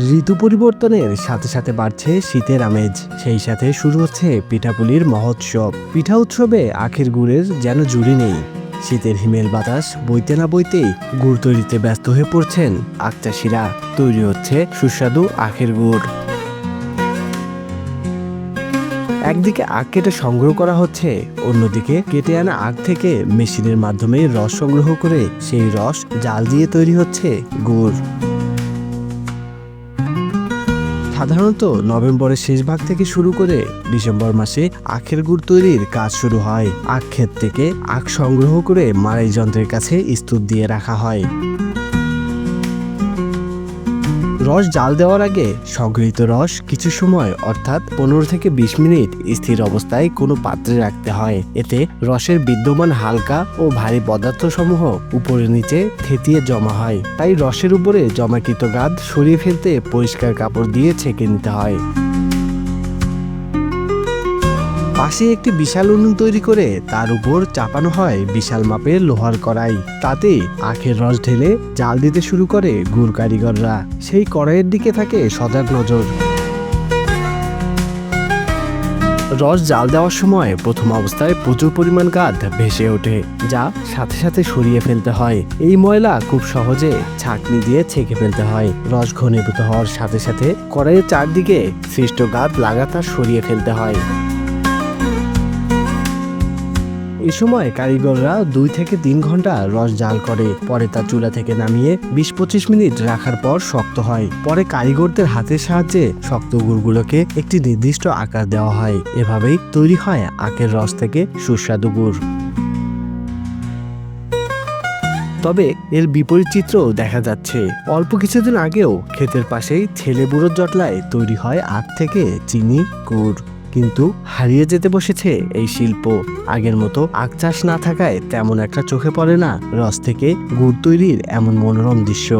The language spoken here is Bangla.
ঋতু পরিবর্তনের সাথে সাথে বাড়ছে শীতের আমেজ। সেই সাথে শুরু হচ্ছে পিঠাপুলির মহোৎসব। পিঠা উৎসবে আখের গুড়ের যেন জুড়ি নেই। শীতের হিমেল বাতাস বইতে না বইতেই গুড় তৈরিতে ব্যস্ত হয়ে পড়ছেন আখ চাষিরা। তৈরি হচ্ছে সুস্বাদু আখের গুড়। একদিকে আখ কেটে সংগ্রহ করা হচ্ছে, অন্যদিকে কেটে আনা আখ থেকে মেশিনের মাধ্যমে রস সংগ্রহ করে সেই রস জাল দিয়ে তৈরি হচ্ছে গুড়। সাধারণত নভেম্বরের শেষ ভাগ থেকে শুরু করে ডিসেম্বর মাসে আখের গুড় তৈরির কাজ শুরু হয়। আখ ক্ষেত থেকে আখ সংগ্রহ করে মারাই যন্ত্রের কাছে স্তূপ দিয়ে রাখা হয়। রস জাল দেওয়ার আগে সংগৃহীত রস কিছু সময়, অর্থাৎ পনেরো থেকে বিশ মিনিট স্থির অবস্থায় কোনো পাত্রে রাখতে হয়। এতে রসের বিদ্যমান হালকা ও ভারী পদার্থসমূহ উপরে নিচে থেতিয়ে জমা হয়। তাই রসের উপরে জমাকৃত গাদ সরিয়ে ফেলতে পরিষ্কার কাপড় দিয়ে ছেঁকে নিতে হয়। পাশে একটি বিশাল উনুন তৈরি করে তার উপর চাপানো হয় বিশাল মাপের লোহার কড়াই। তাতে আখের রস ঢেলে জাল দিতে শুরু করে গুড় কারিগররা। সেই কড়াইয়ের দিকে থাকে সজাগ নজর। রস জাল দেওয়ার সময় প্রথম অবস্থায় প্রচুর পরিমাণ গাদ ভেসে ওঠে, যা সাথে সাথে সরিয়ে ফেলতে হয়। এই ময়লা খুব সহজে ছাঁকনি দিয়ে ছেঁকে ফেলতে হয়। রস ঘনীভূত হওয়ার সাথে সাথে কড়াইয়ের চারদিকে সৃষ্ট গাদ লাগাতার সরিয়ে ফেলতে হয়। এ সময় কারিগররা দুই থেকে তিন ঘণ্টা রস জাল করে। পরে তা চুলা থেকে নামিয়ে বিশ পঁচিশ মিনিট রাখার পর শক্ত হয়। পরে কারিগরদের হাতের সাহায্যে শক্ত গুড়গুলোকে একটি নির্দিষ্ট আকার দেওয়া হয়। এভাবেই তৈরি হয় আখের রস থেকে সুস্বাদু গুড়। তবে এর বিপরীত চিত্রও দেখা যাচ্ছে। অল্প কিছুদিন আগেও ক্ষেতের পাশেই ছেলে বুড়োর জটলায় তৈরি হয় আখ থেকে চিনি, গুড়। কিন্তু হারিয়ে যেতে বসেছে এই শিল্প। আগের মতো আখ চাষ না থাকায় তেমন একটা চোখে পড়ে না রস থেকে গুড় তৈরির এমন মনোরম দৃশ্য।